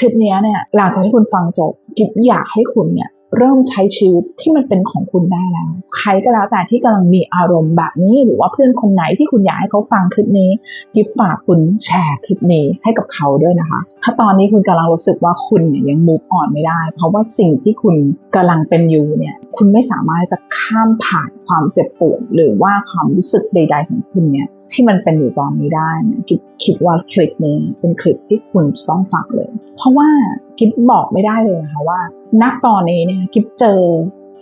คลิปนี้เนี่ยหลังจากที่คุณฟังจบกิฟอยากให้คุณเนี่ยเริ่มใช้ชีวิตที่มันเป็นของคุณได้แล้ว ใครก็แล้วแต่ที่กำลังมีอารมณ์แบบนี้ หรือว่าเพื่อนคนไหนที่คุณอยากให้เขาฟังคลิปนี้ กิฟฝากคุณแชร์คลิปนี้ให้กับเขาด้วยนะคะ ถ้าตอนนี้คุณกำลังรู้สึกว่าคุณเนี่ยยัง move on ไม่ได้ เพราะว่าสิ่งที่คุณกำลังเป็นอยู่เนี่ย คุณไม่สามารถจะข้ามผ่านความเจ็บปวดหรือว่าความรู้สึกใด ๆ ของคุณเนี่ย ที่มันเป็นอยู่ตอนนี้ได้นะกิฟคิดว่าคลิปนี้เป็นคลิปที่คุณจะต้องฟังเลย เพราะว่ากิฟบอกไม่ได้เลยนะคะว่า ณตอนนี้เนี่ยกิฟเจอ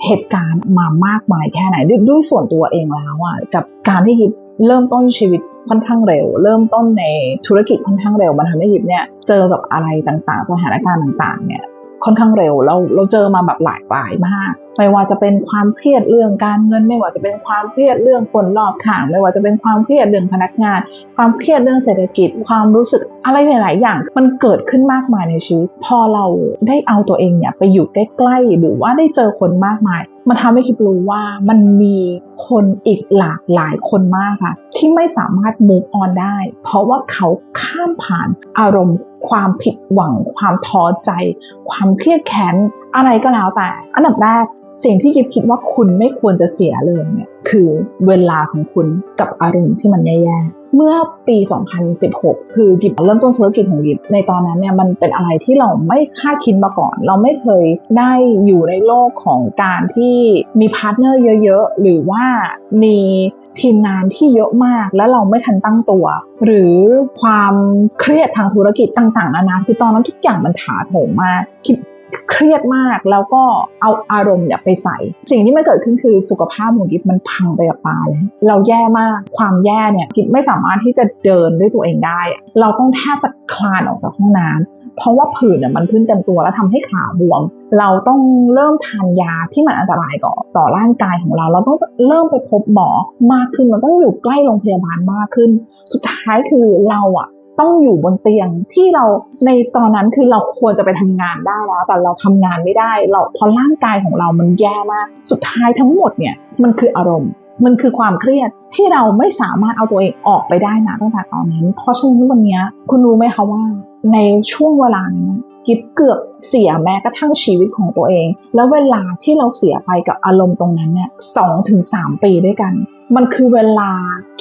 เหตุการณ์มามากมายแค่ไหนด้วยด้วยส่วนตัวเองแล้วอะกับการที่กิฟเริ่มต้นชีวิตค่อนข้างเร็ว เริ่มต้นในธุรกิจค่อนข้างเร็วมันทำให้กิฟเนี่ยเจอกับอะไรต่างๆ สถานการณ์ต่างๆเนี่ยค่อนข้างเร็วเราเราเจอมาแบบหลากหลายมาก ไม่ว่าจะเป็นความเครียดเรื่องการเงิน ไม่ว่าจะเป็นความเครียดเรื่องคนรอบข้าง ไม่ว่าจะเป็นความเครียดเรื่องพนักงาน ความเครียดเรื่องเศรษฐกิจ ความรู้สึกอะไรหลาย ๆ อย่าง มันเกิดขึ้นมากมายในชีวิต พอเราได้เอาตัวเองเนี่ยไปอยู่ใกล้ ๆ หรือว่าได้เจอคนมากมาย มันทำให้คิดรู้ว่ามันมีคนอีกหลากหลายคนมากค่ะ ที่ไม่สามารถ move on ได้ เพราะว่าเขาข้ามผ่านอารมณ์ความผิดหวัง ความท้อใจ ความเครียดแค้น อะไรก็แล้วแต่ อันดับแรก สิ่งที่กิฟคิดว่าคุณไม่ควรจะเสียเลยเนี่ยคือเวลาของคุณกับอารมณ์ที่มันแย่ๆเมื่อปี 2016 คือกิบเริ่มต้นธุรกิจของกิบในตอนนั้นเนี่ยมันเป็นอะไรที่เราไม่คาดคิดมาก่อน เราไม่เคยได้อยู่ในโลกของการที่มีพาร์ทเนอร์เยอะๆ หรือว่ามีทีมงานที่เยอะมาก และเราไม่ทันตั้งตัว หรือความเครียดทางธุรกิจต่างๆนานาคือตอนนั้นทุกอย่างมันถาโถมมากคิด เครียดมากแล้วก็เอาอารมณ์เนี่ยไปใส่ สิ่งที่มันเกิดขึ้นคือสุขภาพของกิฟมันพังไปกับตาเลย เราแย่มากความแย่เนี่ยกิฟไม่สามารถที่จะเดินด้วยตัวเองได้ เราต้องแทบจะคลานออกจากห้องน้ำเพราะว่าผื่นเนี่ยมันขึ้นเต็มตัวแล้วทำให้ขาบวม เราต้องเริ่มทานยาที่มันอันตรายก่อต่อร่างกายของเรา เราต้องเริ่มไปพบหมอมากขึ้นเราต้องอยู่ใกล้โรงพยาบาลมากขึ้น สุดท้ายคือเราอะ ต้องอยู่บนเตียงที่เราในตอนนั้นคือเราควรจะไปทำงานได้แล้ว แต่เราทำงานไม่ได้ เราเพราะร่างกายของเรามันแย่มาก สุดท้ายทั้งหมดเนี่ยมันคืออารมณ์มันคือความเครียดที่เราไม่สามารถเอาตัวเองออกไปได้นะตั้งแต่ตอนนั้น เพราะฉะนั้นวันนี้คุณรู้ไหมคะว่า ในช่วงเวลานั้นกิฟเกือบเสียแม้กระทั่งชีวิตของตัวเอง แล้วเวลาที่เราเสียไปกับอารมณ์ตรงนั้นเนี่ยสองถึงสามปีด้วยกัน มันคือเวลา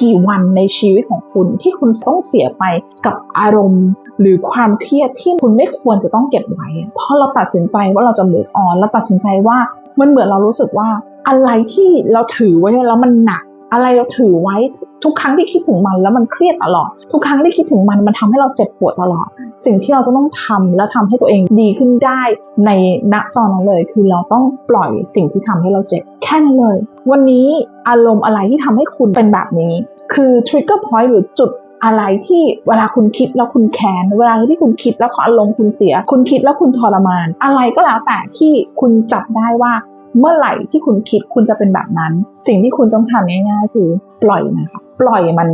กี่วันในชีวิตของคุณที่คุณต้องเสียไปกับอารมณ์ หรือความเครียดที่คุณไม่ควรจะต้องเก็บไว้ เพราะเราตัดสินใจว่าเราจะ move on แล้วตัดสินใจว่ามันเหมือนเรารู้สึกว่าอะไรที่เราถือไว้แล้วมันหนัก อะไรเราถือไว้ทุกครั้งที่คิดถึงมันแล้วมันเครียดตลอด ทุกครั้งที่คิดถึงมันมันทำให้เราเจ็บปวดตลอด สิ่งที่เราจะต้องทำและทำให้ตัวเองดีขึ้นได้ในณตอนนั้นเลย คือเราต้องปล่อยสิ่งที่ทำให้เราเจ็บแค่นั้นเลย วันนี้อารมณ์อะไรที่ทำให้คุณเป็นแบบนี้ คือ trigger point หรือจุดอะไรที่เวลาคุณคิดแล้วคุณแค้น เวลาที่คุณคิดแล้วอารมณ์คุณเสีย คุณคิดแล้วคุณทรมาน อะไรก็แล้วแต่ที่คุณจับได้ว่า เมื่อไหร่ที่คุณคิดคุณจะเป็นแบบนั้น สิ่งที่คุณต้องทำง่ายๆคือปล่อยนะคะปล่อยมัน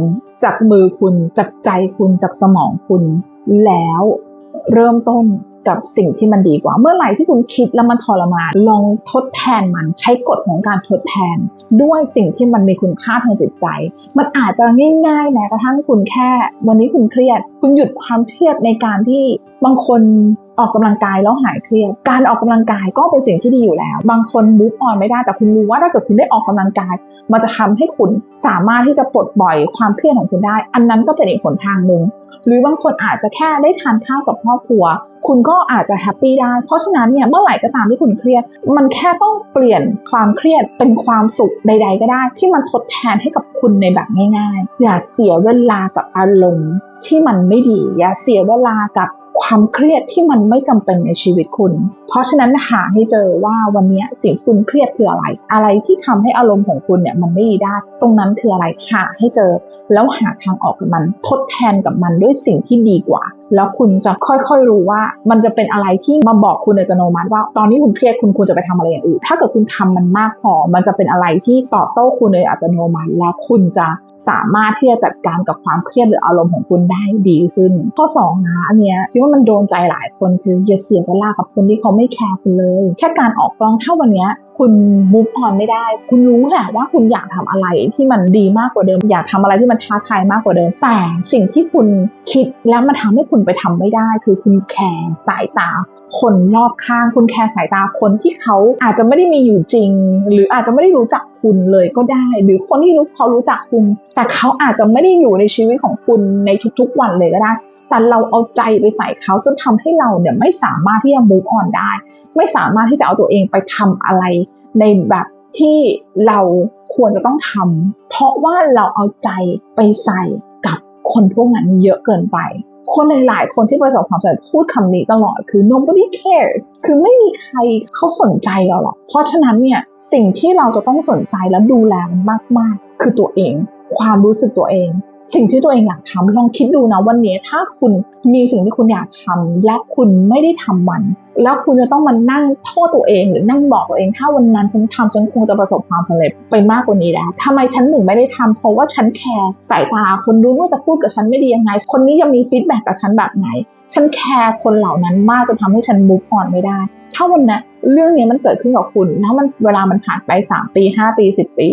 จากมือคุณจากใจคุณจากสมองคุณ แล้วเริ่มต้นกับสิ่งที่มันดีกว่า เมื่อไหร่ที่คุณคิดแล้วมันทรมานลองทดแทนมันใช้กฎของการทดแทน ด้วยสิ่งที่มันมีคุณค่าทางจิตใจ มันอาจจะง่ายๆแม้กระทั่งคุณแค่ วันนี้คุณเครียด คุณหยุดความเครียดในการที่บางคน ออกกำลังกายแล้วหายเครียด การออกกำลังกายก็เป็นสิ่งที่ดีอยู่แล้ว บางคนมูฟออนไม่ได้ แต่คุณรู้ว่าถ้าเกิดคุณได้ออกกำลังกาย มันจะทำให้คุณสามารถที่จะปลดปล่อยความเครียดของคุณได้ อันนั้นก็เป็นอีกหนทางหนึ่ง หรือบางคนอาจจะแค่ได้ทานข้าวกับครอบครัว คุณก็อาจจะแฮปปี้ได้ เพราะฉะนั้นเนี่ยเมื่อไหร่ก็ตามที่คุณเครียด มันแค่ต้องเปลี่ยนความเครียดเป็นความสุขใด ๆ ก็ได้ ที่มันทดแทนให้กับคุณในแบบง่าย ๆ อย่าเสียเวลากับอารมณ์ที่มันไม่ดี อย่าเสียเวลากับ ความเครียดที่มันไม่จำเป็นในชีวิตคุณ เพราะฉะนั้นหาให้เจอว่าวันนี้สิ่งที่คุณเครียดคืออะไร อะไรที่ทำให้อารมณ์ของคุณเนี่ยมันไม่ดีได้ ตรงนั้นคืออะไรหาให้เจอ แล้วหาทางออกกับมัน ทดแทนกับมันด้วยสิ่งที่ดีกว่าแล้วคุณจะค่อยๆรู้ว่า มันจะเป็นอะไรที่มาบอกคุณอัตโนมัติว่า ตอนนี้คุณเครียดคุณควรจะไปทำอะไรอย่างอื่น ถ้าเกิดคุณทำมันมากพอ มันจะเป็นอะไรที่ตอบโต้คุณในอัตโนมัติ แล้วคุณจะสามารถที่จะจัดการกับความเครียดหรืออารมณ์ของคุณได้ดีขึ้น ข้อ2นะอันเนี้ยคิดว่ามันโดนใจหลายคนคืออย่าเสียเวลากับคนที่เขาไม่แคร์คุณเลย แค่การออกกล้องถ้าวันนี้คุณ move on ไม่ได้ คุณรู้แหละว่าคุณอยากทำอะไรที่มันดีมากกว่าเดิม อยากทำอะไรที่มันท้าทายมากกว่าเดิม แต่สิ่งที่คุณคิดแล้วมันทำให้คุณไปทำไม่ได้ คือคุณแคร์สายตา คนรอบข้าง คุณแคร์สายตาคนที่เขาอาจจะไม่ได้มีอยู่จริง หรืออาจจะไม่ได้รู้จักคุณเลยก็ได้ หรือคนที่รู้เขารู้จักคุณ แต่เขาอาจจะไม่ได้อยู่ในชีวิตของคุณในทุกๆวันเลยก็ได้แต่เราเอาใจไปใส่เขาจนทำให้เราเนี่ยไม่สามารถที่จะ move on ได้ ไม่สามารถที่จะเอาตัวเองไปทำอะไร ในแบบที่เราควรจะต้องทำเพราะว่าเราเอาใจไปใส่กับคนพวกนั้นเยอะเกินไป คนหลาย ๆ คนที่ประสบความสำเร็จพูดคำนี้ตลอดคือ nobody cares คือไม่มีใครเขาสนใจเราหรอก เพราะฉะนั้นเนี่ยสิ่งที่เราจะต้องสนใจและดูแลมันมาก ๆ คือตัวเอง ความรู้สึกตัวเอง สิ่งที่ตัวเองอยากทำลองคิดดูนะวันนี้ถ้าคุณมีสิ่งที่คุณอยากทำและคุณไม่ได้ทำมัน แล้วคุณจะต้องมานั่งโทษตัวเองหรือนั่งบอกตัวเอง ถ้าวันนั้นฉันทำฉันคงจะประสบความสำเร็จไปมากกว่านี้แล้วทำไมฉันหนึ่งไม่ได้ทำเพราะว่าฉันแคร์สายตาคนรู้ว่าจะพูดกับฉันไม่ดียังไง คนนี้ยังมีฟีดแบ็กกับฉันแบบไหน ฉันแคร์คนเหล่านั้นมากจนทำให้ฉัน move on ไม่ได้ ถ้าวันนี้นเรื่องนี้มันเกิดขึ้นกับคุณแล้วมันเวลามันผ่านไป 3 ปี 5 ปี 10 ปี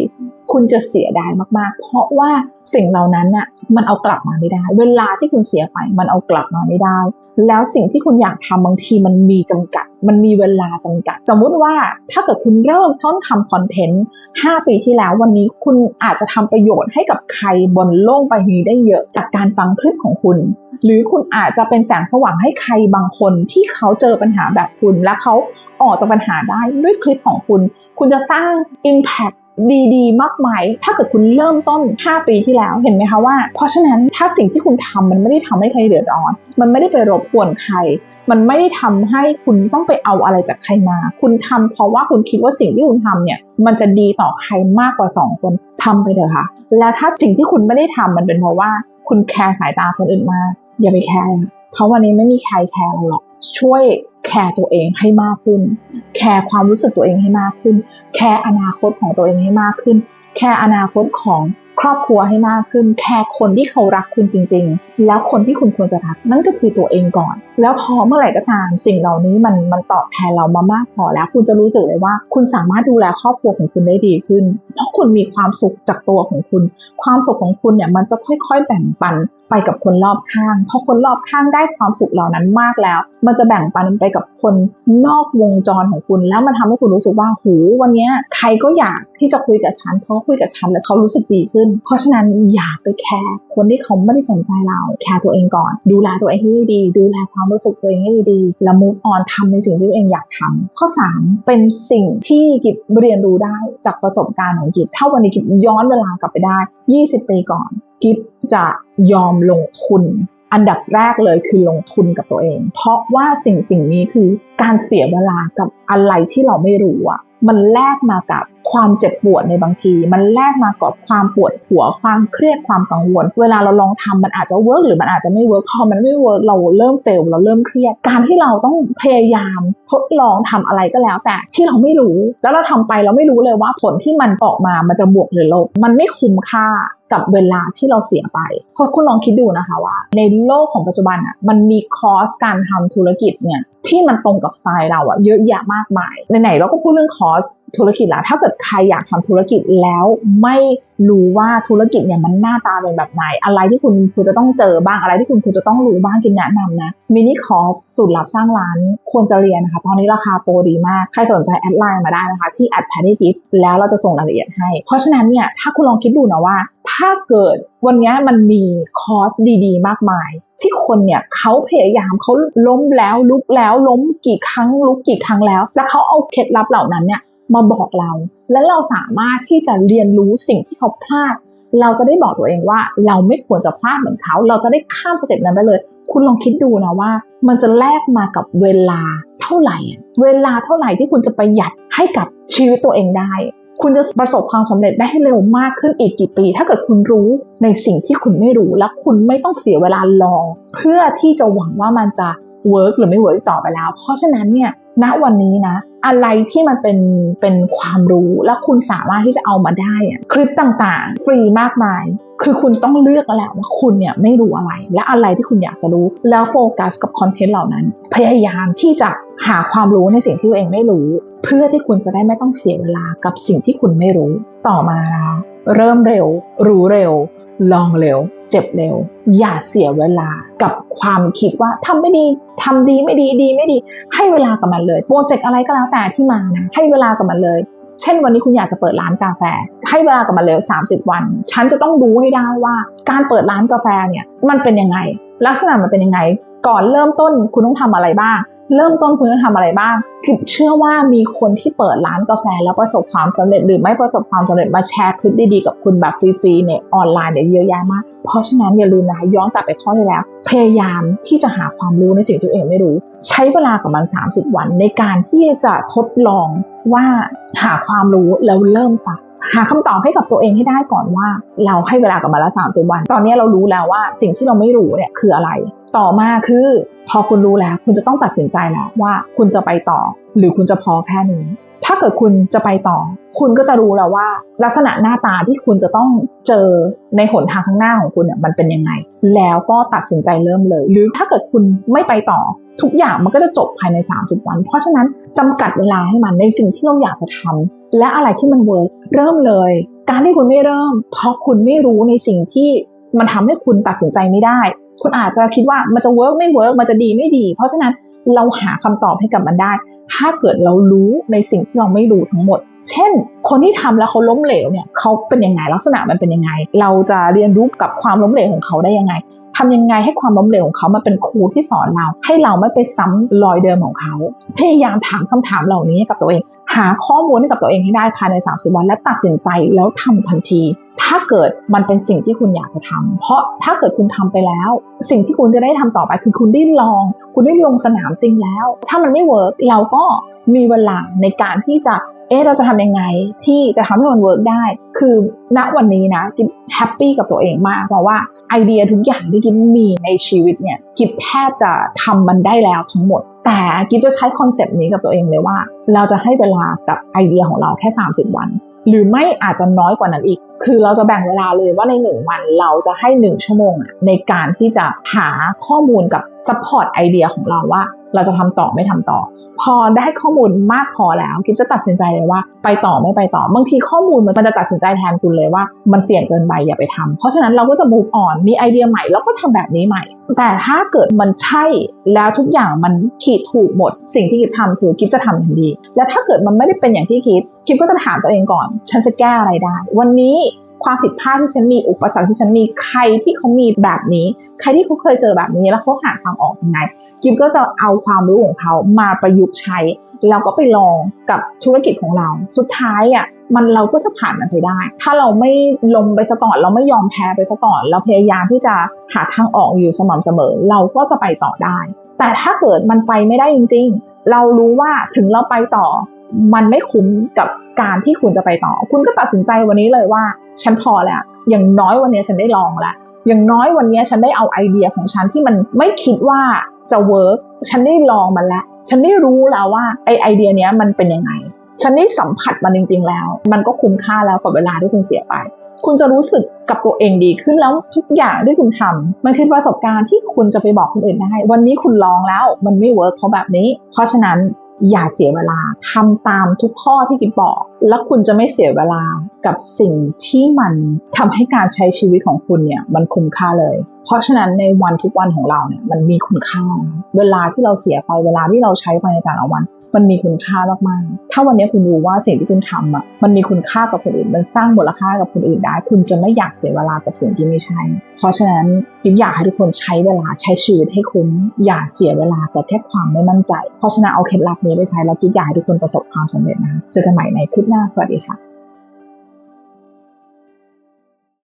คุณจะเสียดายมากๆ เพราะว่าสิ่งเหล่านั้นน่ะมันเอากลับมาไม่ได้ เวลาที่คุณเสียไปมันเอากลับมาไม่ได้ แล้วสิ่งที่คุณอยากทำบางทีมันมีจำกัด มันมีเวลาจำกัด สมมุติว่าถ้าเกิดคุณเริ่มต้นทำคอนเทนต์5ปีที่แล้ววันนี้คุณอาจจะทำประโยชน์ให้กับใครบนโลกใบนี้ได้เยอะจากการฟังคลิปของคุณ หรือคุณอาจจะเป็นแสงสว่างให้ใครบางคนที่เขาเจอปัญหาแบบคุณและเขาออกจากปัญหาได้ด้วยคลิปของคุณ คุณจะสร้าง Impact ดีๆ มากมาย ถ้าเกิดคุณเริ่มต้น 5 ปีที่แล้วเห็นไหมคะว่า เพราะฉะนั้นถ้าสิ่งที่คุณทำมันไม่ได้ทำให้ใครเดือดร้อน มันไม่ได้ไปรบกวนใคร มันไม่ได้ทำให้คุณต้องไปเอาอะไรจากใครมา คุณทำเพราะว่าคุณคิดว่าสิ่งที่คุณทำเนี่ยมันจะดีต่อใครมากกว่า 2 คนทำไปเถอะค่ะ และถ้าสิ่งที่คุณไม่ได้ทำมันเป็นเพราะว่าคุณแคร์สายตาคนอื่นมากอย่าไปแคร์เพราะวันนี้ไม่มีใครแคร์เราหรอกช่วย แคร์ตัวเองให้มากขึ้น แคร์ความรู้สึกตัวเองให้มากขึ้น แคร์อนาคตของตัวเองให้มากขึ้น แคร์อนาคตของ ครอบครัวให้มากขึ้นแคร์คนที่เขารักคุณจริง ๆ แล้วคนที่คุณควรจะรักนั่นก็คือตัวเองก่อน แล้วพอเมื่อไหร่ก็ตาม สิ่งเหล่านี้มันมันตอบแทนเรามามากพอแล้ว คุณจะรู้สึกเลยว่า คุณสามารถดูแลครอบครัวของคุณได้ดีขึ้น เพราะคุณมีความสุขจากตัวของคุณ ความสุขของคุณเนี่ยมันจะค่อย ๆ แบ่งปันไปกับคนรอบข้างพอคนรอบข้างได้ความสุขเหล่านั้นมากแล้ว มันจะแบ่งปันไปกับคนนอกวงจรของคุณ แล้วมันทำให้คุณรู้สึกว่าหูวันนี้ใครก็อยากที่จะคุยกับฉันเพราคุยกับฉันแล้วเขารู้สึกดีขึ้นเพราะฉะนั้นอย่าไปแคร์คนที่เขาไม่ได้สนใจเรา แคร์ตัวเองก่อน ดูแลตัวเองให้ดี ดูแลความรู้สึกตัวเองให้ดีแล้ว move on ทำในสิ่งที่ตัวเองอยากทำข้อ 3 เป็นสิ่งที่กิบเรียนรู้ได้จากประสบการณ์ของกิบถ้าวันนี้กิบย้อนเวลากลับไปได้ 20 ปีก่อน กิฟจะยอมลงทุนอันดับแรกเลยคือลงทุนกับตัวเอง เพราะว่าสิ่งสิ่งนี้คือการเสียเวลากับอะไรที่เราไม่รู้อะ มันแลกมากับความเจ็บปวดในบางที มันแลกมากับความปวดหัวความเครียดความกังวล เวลาเราลองทำมันอาจจะเวิร์กหรือมันอาจจะไม่เวิร์กพอมันไม่เวิร์กเราเริ่มเฟลเราเริ่มเครียด การที่เราต้องพยายามทดลองทำอะไรก็แล้ว แต่ที่เราไม่รู้ แล้วเราทำไปเราไม่รู้เลยว่าผลที่มันออกมามันจะบวกหรือลบมันไม่คุ้มค่ากับเวลาที่เราเสียไป เพราะคุณลองคิดดูนะคะว่า ในโลกของปัจจุบันอะมันมีคอร์สการทำธุรกิจเนี่ย ที่มันตรงกับสไตล์เราอะเยอะแยะมากมายไหนๆเราก็พูดเรื่องคอร์สธุรกิจล้วถ้าเกิดใครอยากทำธุรกิจแล้วไม่รู้ว่าธุรกิจเนี่ยมันหน้าตาเป็นแบบไหน อะไรที่คุณคุณจะต้องเจอบ้างอะไรที่คุณคุณจะต้องรู้บ้างกินแนะนำนะมินิคอร์สสูตรลับสร้างร้านควรจะเรียนนะคะ ตอนนี้ราคาโปรดีมาก ใครสนใจแอดไลน์มาได้นะคะ ที่แอดแพดดี้กิฟแล้วเราจะส่งรายละเอียดให้ เพราะฉะนั้นเนี่ยถ้าคุณลองคิดดูนะว่า ถ้าเกิดวันนี้มันมีคอร์สดีๆ มากมาย ที่คนเนี่ยเขาพยายามเขาล้มแล้วลุกแล้วล้มกี่ครั้งลุกกี่ครั้งแล้ว แล้วเขาเอาเคล็ดลับเหล่านั้นเนี่ยมาบอกเรา และเราสามารถที่จะเรียนรู้สิ่งที่เขาพลาด เราจะได้บอกตัวเองว่าเราไม่ควรจะพลาดเหมือนเขา เราจะได้ข้ามสเต็ปนั้นไปเลย คุณลองคิดดูนะว่า มันจะแลกมากับเวลาเท่าไหร่ เวลาเท่าไหร่ที่คุณจะประหยัดให้กับชีวิตตัวเองได้ คุณจะประสบความสำเร็จได้ให้เร็วมากขึ้นอีกกี่ปี ถ้าเกิดคุณรู้ในสิ่งที่คุณไม่รู้ และคุณไม่ต้องเสียเวลาลอง เพื่อที่จะหวังว่ามันจะเวิร์กหรือไม่เวิร์กต่อไปแล้ว เพราะฉะนั้นเนี่ยณวันนี้นะ อะไรที่มันเป็นเป็นความรู้ และคุณสามารถที่จะเอามาได้คลิปต่างๆ ฟรีมากมาย คือคุณต้องเลือกแล้วแหละว่าคุณเนี่ยไม่รู้อะไร และอะไรที่คุณอยากจะรู้ แล้วโฟกัสกับคอนเทนต์เหล่านั้น พยายามที่จะหาความรู้ในสิ่งที่ตัวเองไม่รู้ เพื่อที่คุณจะได้ไม่ต้องเสียเวลากับสิ่งที่คุณไม่รู้ ต่อมานะคะเริ่มเร็ว รู้เร็ว ลองเร็ว เจ็บเร็ว อย่าเสียเวลากับความคิดว่าทำไม่ดีทำดีไม่ดีดีไม่ดี ให้เวลากับมันเลย โปรเจกต์อะไรก็แล้วแต่ที่มานะให้เวลากับมันเลย เช่นวันนี้คุณอยากจะเปิดร้านกาแฟ ให้เวลากับมันเร็ว 30 วัน ฉันจะต้องรู้ให้ได้ว่า การเปิดร้านกาแฟเนี่ยมันเป็นยังไง ลักษณะมันเป็นยังไง ก่อนเริ่มต้นคุณต้องทำอะไรบ้าง เริ่มต้นคุณต้องทำอะไรบ้างคือเชื่อว่ามีคนที่เปิดร้านกาแฟแล้วประสบความสำเร็จหรือไม่ประสบความสำเร็จมาแชร์คลิปดีๆกับคุณแบบฟรีๆในออนไลน์เนี่ยเยอะแยะมาก เพราะฉะนั้นอย่าลืมนะคะย้อนกลับไปข้อที่แล้ว พยายามที่จะหาความรู้ในสิ่งที่ตัวเองไม่รู้ ใช้เวลากับมัน 30 วันในการที่จะทดลองว่าหาความรู้แล้วเริ่มซะ หาคำตอบให้กับตัวเองให้ได้ก่อนว่า เราให้เวลากับมันละ30วัน ตอนนี้เรารู้แล้วว่าสิ่งที่เราไม่รู้เนี่ยคืออะไร ต่อมาคือพอคุณรู้แล้ว คุณจะต้องตัดสินใจแล้วว่าคุณจะไปต่อ หรือคุณจะพอแค่นี้ถ้าเกิดคุณจะไปต่อ คุณก็จะรู้แล้วว่า ลักษณะหน้าตาที่คุณจะต้องเจอในหนทางข้างหน้าของคุณเนี่ยมันเป็นยังไง แล้วก็ตัดสินใจเริ่มเลย หรือถ้าเกิดคุณไม่ไปต่อ ทุกอย่างมันก็จะจบภายใน 30 วัน เพราะฉะนั้นจำกัดเวลาให้มันในสิ่งที่เราอยากจะทำ และอะไรที่มันเวิร์กเริ่มเลย การที่คุณไม่เริ่ม เพราะคุณไม่รู้ในสิ่งที่มันทำให้คุณตัดสินใจไม่ได้ คุณอาจจะคิดว่ามันจะเวิร์กไม่เวิร์กมันจะดีไม่ดี เพราะฉะนั้นเราหาคำตอบให้กับมันได้ ถ้าเกิดเรารู้ในสิ่งที่เราไม่รู้ทั้งหมด เช่น คนที่ทำแล้วเขาล้มเหลวเนี่ยเขาเป็นยังไงลักษณะมันเป็นยังไง เราจะเรียนรู้กับความล้มเหลวของเขาได้ยังไงทำยังไงให้ความล้มเหลวของเขามาเป็นครูที่สอนเรา ให้เราไม่ไปซ้ำรอยเดิมของเขา พยายามถามคำถามเหล่านี้กับตัวเอง หาข้อมูลให้กับตัวเองให้ได้ภายใน 30 วัน และตัดสินใจแล้วทำทันที ถ้าเกิดมันเป็นสิ่งที่คุณอยากจะทำเพราะถ้าเกิดคุณทำไปแล้ว สิ่งที่คุณจะได้ทำต่อไปคือคุณได้ลอง คุณได้ลงสนามจริงแล้ว ถ้ามันไม่เวิร์กเราก็มีเวลาในการที่จะเอ๊ะเราจะทำยังไงที่จะทำให้มันเวิร์กได้ คือ ณวันนี้นะกิ๊บแฮปปี้กับตัวเองมากเพราะว่าไอเดียทุกอย่างที่กิ๊บมีในชีวิตเนี่ยกิ๊บแทบจะทำมันได้แล้วทั้งหมด แต่กิ๊บจะใช้คอนเซปต์นี้กับตัวเองเลยว่า เราจะให้เวลากับไอเดียของเราแค่ 30 วัน หรือไม่อาจจะน้อยกว่านั้นอีก คือเราจะแบ่งเวลาเลยว่าในหนึ่งวันเราจะให้หนึ่งชั่วโมงในการที่จะหาข้อมูลกับซัพพอร์ตไอเดียของเราว่า เราจะทำต่อไม่ทำต่อ พอได้ข้อมูลมากพอแล้วกิ๊บจะตัดสินใจเลยว่า ไปต่อไม่ไปต่อบางทีข้อมูลมันจะตัดสินใจแทนคุณเลยว่ามันเสี่ยงเกินไปอย่าไปทำเพราะฉะนั้นเราก็จะ move on มีไอเดียใหม่แล้วก็ทำแบบนี้ใหม่ แต่ถ้าเกิดมันใช่แล้วทุกอย่างมันขีดถูกหมด สิ่งที่กิ๊บทำคือกิ๊บจะทำทันทีและถ้าเกิดมันไม่ได้เป็นอย่างที่คิดกิ๊บก็จะถามตัวเองก่อน ฉันจะแก้อะไรได้ วันนี้ความผิดพลาดที่ฉันมีอุปสรรคที่ฉันมีใครที่เขามีแบบนี้ ใครที่เขาเคยเจอแบบนี้แล้วเขาหาทางออกยังไง กิมก็จะเอาความรู้ของเขามาประยุกต์ใช้ แล้วก็ไปลองกับธุรกิจของเรา สุดท้ายอะมันเราก็จะผ่านมันไปได้ ถ้าเราไม่ลงไปซะก่อน เราไม่ยอมแพ้ไปซะก่อน เราพยายามที่จะหาทางออกอยู่สม่ำเสมอ เราก็จะไปต่อได้ แต่ถ้าเกิดมันไปไม่ได้จริง ๆ เรารู้ว่าถึงเราไปต่อ มันไม่คุ้มกับการที่คุณจะไปต่อ คุณก็ตัดสินใจวันนี้เลยว่า ฉันพอแล้ว อย่างน้อยวันนี้ฉันได้ลองแล้ว อย่างน้อยวันนี้ฉันได้เอาไอเดียของฉันที่มันไม่คิดว่า จะเวิร์กฉันได้ลองมันแล้ว ฉันได้รู้แล้วว่าไอไอเดียเนี้ยมันเป็นยังไง ฉันได้สัมผัสมันจริง ๆ แล้ว มันก็คุ้มค่าแล้วกับเวลาที่คุณเสียไป คุณจะรู้สึกกับตัวเองดีขึ้นแล้วทุกอย่างที่คุณทำมันคือประสบการณ์ที่คุณจะไปบอกคนอื่นได้ วันนี้คุณลองแล้วมันไม่เวิร์กเพราะแบบนี้ เพราะฉะนั้นอย่าเสียเวลาทำตามทุกข้อที่กิ๊บบอก แล้วคุณจะไม่เสียเวลา กับสิ่งที่มันทำให้การใช้ชีวิตของคุณเนี่ยมันคุ้มค่าเลย เพราะฉะนั้นในวันทุกวันของเราเนี่ยมันมีคุณค่า เวลาที่เราเสียไปเวลาที่เราใช้ไปในแต่ละวัน มันมีคุณค่ามากๆ ถ้าวันนี้คุณรู้ว่าสิ่งที่คุณทำอะมันมีคุณค่ากับคนอื่น มันสร้างมูลค่ากับคนอื่นได้ คุณจะไม่อยากเสียเวลากับสิ่งที่ไม่ใช่ เพราะฉะนั้นกิ๊บอยากให้ทุกคนใช้เวลาใช้ชีวิตให้คุ้มอย่าเสียเวลากับแค่ความไม่มั่นใจ เพราะฉะนั้นเอาเคล็ดลับนี้ไปใช้แล้วกิ๊บอยากให้ทุกคนประสบความสำเร็จนะเจอกันใหม่ในคลิปหน้าสวัสดีค่ะ